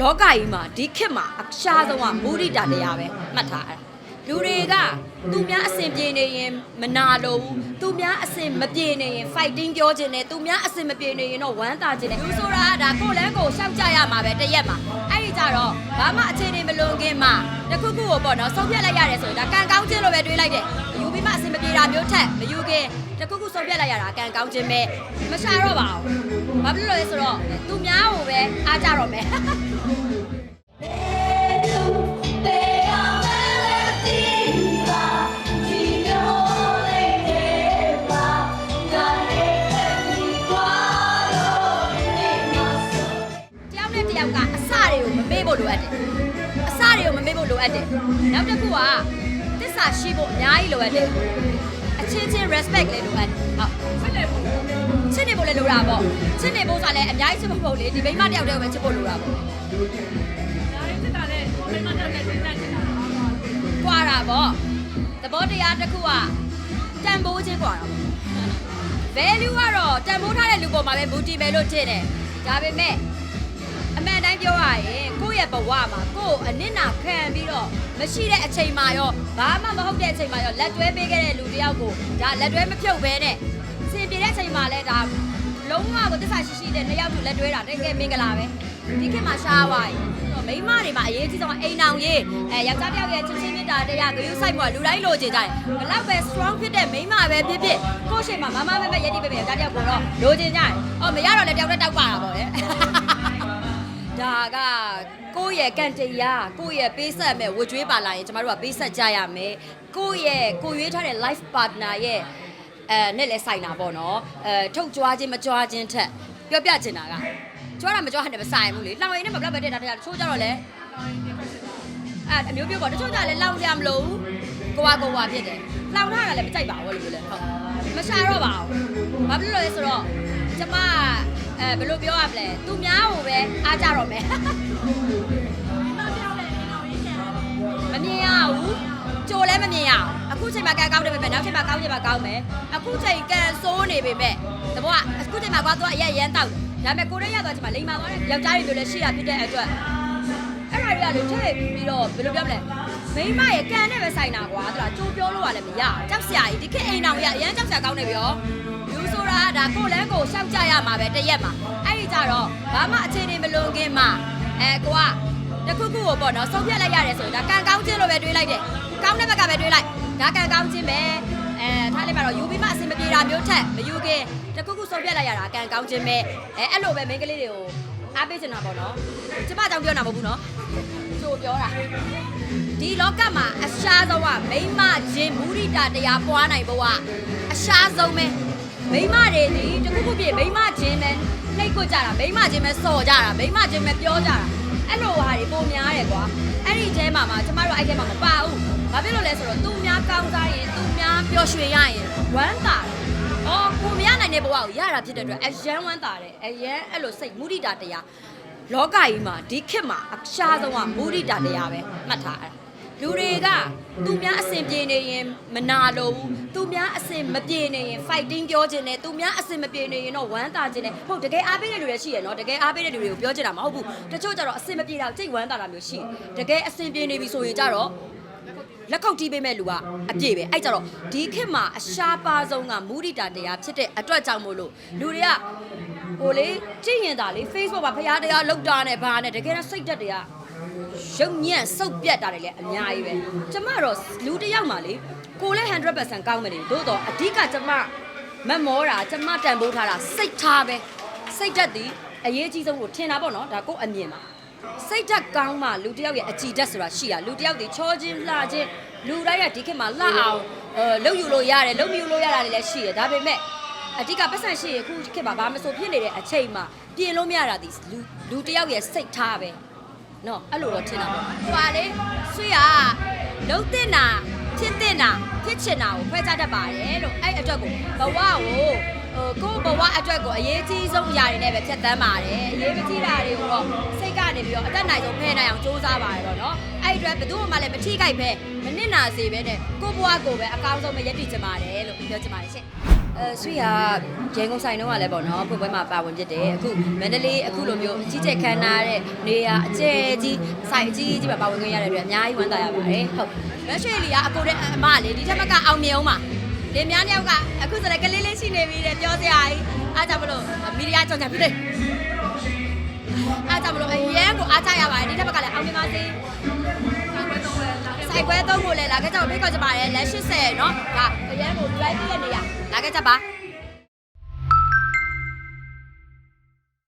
လောကကြီးမှာဒီခေတ်မှာအရှားဆုံးကမုဒိတာတရားပဲမှတ်ထားအဲ့ဒါလူတွေကသူများအဆင်ပြေနေရင်မနာလို့ဘူးသူများအဆင်မပြေနေရင် fighting ပြောခြင်းနဲ့သူများအဆင်မပြေနေရင်တော့ဝမ်းသာခြင်းနဲ့လူဆိုတာကဒါကိုယ်လန်းကိုရှောက်ကြရမှာပဲတစ်ရက်မှာအဲ့ဒီကြတော့ဘာမှအခြေအနေမလွန်ခင်မှာတစ်ခုခုကိုပေါ့နော်ဆုံးဖြတ်လိုက်ရတယ်ဆိုရင်ဒါကံကောင်းခြင်းလို့ပဲတွေးလိုက်တယ်ယူပြီးမှအဆင်မပြေတာမျိုးထက်မယူခင်တစ်ခုခုဆုံးဖြတ်လိုက်ရတာကံကောင်းခြင်းပဲမရှာတော့ပါဘူးဘာဖြစ်လို့လဲဆိုတော့သူများကိုပဲ အားကြတော့မယ်တယောက်နဲ့တယောက်ကအစတွေကိုမမေ့ဖို့လိုအပ်တယ်အစတွေကိုမမေ့ဖို့လိုအပ်တယ်နောက်တစ်ခုကသစ္စာရှိဖို့အများကြီးလိုအပ်တယ်အချင်းချင်း respect လေးလိုအပ်တယ်ဟုတ် ချစ်နေဖို့ချစ်နေဖို့လည်းလိုတာပေါ့ချစ်နေဖို့ဆိုတာလည်းအများကြီးချစ်ဖို့မဟုတ်လေဒီမိန်းမတယောက်တည်းပဲချစ်ဖို့လိုတာပေါ့ကွာတာပေါ့သဘောတရားတစ်ခုကတန်ဖိုးချင်းကွာတာပေါ့ value ကတော့တန်ဖိုးထားတဲ့လူပေါ်မှာပဲမူတည်မယ်လို့ထင်တယ်ဒါပေမဲ့အမှန်တိုင်းပြောရရင်ကိုယ့်ရဲ့ဘဝမှာကိုယ်အနစ်နာခံပြီးတော့မရှိတဲ့အချိန်မှာရောဘာမှမဟုတ်တဲ့အချိန်မှာရောလက်တွဲပေးခဲ့တဲ့လူတစ်ယောက်ကိုဒါလက်တွဲမဖြုတ်ဘဲနဲ့ စင်ပြေတဲ့အချိန်မှာလဲဒါလုံးဝကိုတစ္ဆာရှိရှိတဲ့နှစ်ယောက်တူလက်တွဲတာတကယ်မင်္ဂလာပဲဒီခေတ်မှာရှားသွားပြီမိန်းမတွေမှာအရေးကြီးဆုံးကအိမ်အောင်ရေးအဲယောက်ျားတစ်ယောက်ရဲ့ချစ်ချင်းမြတ်တာတရားဂရုစိုက်မှုကလူတိုင်းလိုချင်ကြတယ်ဘလောက်ပဲ strong ဖြစ်တဲ့မိန်းမပဲဖြစ်ဖြစ်ကိုယ့်ရှိမှာမမမမရည်တည်ပဲပဲယောက်ျားတစ်ယောက်ကိုတော့လိုချင်ကြတယ်အော်မရတော့လည်းတယောက်နဲ့တောက်ပါတာပေါ့လေဒါကကိုယ့်ရဲ့ကံတရားကိုယ့်ရဲ့ပေးဆက်မဲ့ဝကြွေးပါလာရင်ကျမတို့ကပေးဆက်ကြရမယ်ကိုယ့်ရဲ့ကိုယ်ရွေးထားတဲ့ life partner ရဲ့ အဲနဲ့လည်းဆိုင်တာပေါ့နော်အဲထုတ်ကြွားခြင်းမကြွားခြင်းထက်ပြောပြချင်တာကကြွားတာမကြွားတာနဲ့မဆိုင်ဘူးလေလောင်ရင်နဲ့မဘလောက်ပဲတက်တာတရားတချို့ကြတော့လေအဲအမျိုးမျိုးပေါ့တချို့ကြလည်းလောင်ကြမလို့ကိုကကိုကဖြစ်တယ်လောင်ထားတာလည်းမကြိုက်ပါဘူးလို့လေဟုတ်မရှာတော့ပါဘူးဘာဖြစ်လို့လဲဆိုတော့ကျမအဲဘယ်လိုပြောရမလဲသူများကိုပဲအားကြတော့မယ်မမြင်ရဘူး ကြိုလည်းမမြင်ရအောင်အခုချိန်မှာကန်ကောင်းတယ်ပဲနောက်ချိန်မှာကောင်းချင်မှာကောင်းမယ်အခုချိန်ကန်ဆိုးနေပေမဲ့တဘောကအခုချိန်မှာကွာသွားအရက်ရမ်းတောက်တယ်ဒါပေမဲ့ကိုရဲရသွားချိန်မှာလိန်မာသွားတဲ့ယောက်ျားတွေမျိုးလည်းရှိရဖြစ်တဲ့အတွက်အဲ့ဒါတွေကလေထည့်ပြီးတော့ဘယ်လိုပြောမလဲမိမရဲ့ကန်နဲ့ပဲဆိုင်တာကွာသူကကြိုးပြောလို့ကလည်းမရကြောက်စရာကြီးဒီခေတ်အိမ်တော်ကြီးကအရန်ကြောက်စရာကောင်းနေပြီရောလူဆိုတာကဒါကိုယ်လန်းကိုရှောက်ကြရမှာပဲတစ်ရက်မှာအဲ့ဒီကြတော့ဘာမှအခြေအနေမလွန်ခင်မှာအဲကိုက တစ်ခုခုကိုပေါ့နော်ဆုံးဖြတ်လိုက်ရတယ်ဆိုရင်ဒါကံကောင်းခြင်းလို့ပဲတွေးလိုက်တယ်ကောင်းတဲ့ဘက်ကပဲတွေးလိုက်ဒါကံကောင်းခြင်းပဲအဲထားလိုက်ပါတော့ယူပြီးမှအဆင်မပြေတာမျိုးထက်မယူခင်တစ်ခုခုဆုံးဖြတ်လိုက်ရတာကံကောင်းခြင်းပဲအဲအဲ့လိုပဲမိန်းကလေးတွေကိုအားပေးချင်တာပေါ့နော်ကျမကြောင့်ပြောတာမဟုတ်ဘူးနော်ချိုးပြောတာဒီလောကမှာအရှားဆုံးကမိန်းမချင်းမူရိတာတရားပွားနိုင်ဖို့ကအရှားဆုံးပဲမိန်းမတွေဒီတစ်ခုခုပြည့်မိန်းမချင်းပဲနှိတ်ကွကြတာမိန်းမချင်းပဲစော်ကြတာမိန်းမချင်းပဲပြောကြတာ အဲ့လိုဟာတွေပုံများတယ်ကွာအဲ့ဒီအဲမှာမှာကျမတို့အဲ့ထဲမှာမပါဘူးဘာဖြစ်လို့လဲဆိုတော့သူများကောင်းစားရင်သူများပျော်ရွှင်ရရင်ဝမ်းသာတယ်အော်ကိုမရနိုင်တဲ့ဘဝကိုရတာဖြစ်တဲ့အတွက်အယမ်းဝမ်းသာတယ်အယမ်းအဲ့လိုစိတ်မုဒိတာတရားလောကကြီးမှာဒီခေတ်မှာအရှားဆုံးကမုဒိတာတရားပဲမှတ်ထားအဲ့ဒါ လူတွေကသူများအဆင်ပြေနေရင်မနာလို့ဘူးသူများအဆင်မပြေနေရင် fighting ပြောခြင်းနဲ့သူများအဆင်မပြေနေရင်တော့ဝမ်းသာခြင်းနဲ့ဟုတ်တကယ်အားပေးတဲ့လူတွေရှိရနော်တကယ်အားပေးတဲ့လူတွေကိုပြောချင်တာမဟုတ်ဘူးတချို့ကျတော့အဆင်မပြေတာစိတ်ဝမ်းသာတာမျိုးရှိတယ်တကယ်အဆင်ပြေနေပြီဆိုရင်ကျတော့လက်ခုပ်တီးပေးမဲ့လူကအပြည့်ပဲအဲ့ကြတော့ဒီခေတ်မှာအရှားပါဆုံးကမူရိတာတရားဖြစ်တဲ့အတွက်ကြောင့်မို့လို့လူတွေကဟိုလေကြည့်ရင်သာလေ Facebook မှာဖရားတရားလောက်တာနဲ့ဘာနဲ့တကယ်တော့စိတ်တက်တွေက ရုပ်ညံ့စုပ်ပြတ်တာတွေလည်းအများကြီးပဲကျမတော့လူတစ်ယောက်မှလေကိုလည်း100%ကောင်းမနေသို့တော့အဓိကကျမမမောတာကျမတန်ဖိုးထားတာစိတ်ထားပဲစိတ်ဓာတ်ဒီအရေးကြီးဆုံးကိုထင်တာပေါ့နော်ဒါကိုယ့်အမြင်ပါစိတ်ဓာတ်ကောင်းမှလူတစ်ယောက်ရဲ့အကြည်ဓာတ်ဆိုတာရှိရလူတစ်ယောက်ဒီချောချင်းလှချင်းလူတိုင်းကဒီခေတ်မှာလှအောင်အဲလှုပ်ယူလို့ရတယ်လှုပ်ယူလို့ရတာတွေလည်းရှိရဒါပေမဲ့အဓိကပတ်စံရှိရခုခေတ်မှာဘာမဆိုဖြစ်နေတဲ့အချိန်မှာပြင်လို့မရတာဒီလူလူတစ်ယောက်ရဲ့စိတ်ထားပဲ နော်အဲ့လိုတော့ထင်တာပေါ့ဟွာလေဆွေကလုံးတင်တာဖြစ်တင်တာဖြစ်ချင်တာကိုခွဲခြားတတ်ပါတယ်လို့အဲ့အတွက်ကိုဘဝကိုဟိုကိုယ့်ဘဝအတွက်ကိုအရေးကြီးဆုံးအရာတွေနဲ့ပဲဖြတ်သန်းပါတယ်အရေးမကြီးတာတွေကိုတော့စိတ်ကကနေပြီးတော့အသက်နိုင်ဆုံးဖယ်နိုင်အောင်စူးစမ်းပါတယ်ပေါ့နော်အဲ့ဒီအတွက်ဘယ်သူမှလည်းမထိခိုက်ပဲမနစ်နာစေပဲနဲ့ကိုယ့်ဘဝကိုပဲအကောင်းဆုံးပဲရည်တည်ချင်ပါတယ်လို့ပြောချင်ပါတယ်ရှင့် အဲဆွေကရန်ကုန်ဆိုင်တော့ကလည်းပေါ့နော်ဖွင့်ပွဲမှာပါဝင်ဖြစ်တယ်အခုမန္တလေးအခုလိုမျိုးအကြီးကျယ်ခမ်းနားတဲ့နေရာအကျယ်ကြီးဆိုင်အကြီးကြီးမှာပါဝင်ခွင့်ရတဲ့အတွက်အများကြီးဝမ်းသာရပါတယ်ဟုတ်လက်ရွှေလီကအကိုတဲ့အမလေးဒီထက်မကအောင်မြင်အောင်ပါလင်များတယောက်ကအခုဆိုလည်းကလေးလေးရှိနေပြီတဲ့ပြောစရာကြီးအားကြောင့်မလို့မီဒီယာကြောင့်ကြပြီလေအားကြောင့်မလို့အရန်ကိုအားကြရပါတယ်ဒီတစ်ဘက်ကလည်းအောင်မြင်ပါစေစိုက် ပွဲသုံးဖို့လည်းလာခဲ့ကြပါဖိတ်ခေါ်ကြပါတယ်လက်80เนาะဒါအရန်ကို drive ပြည့်နေရလာခဲ့ကြပါ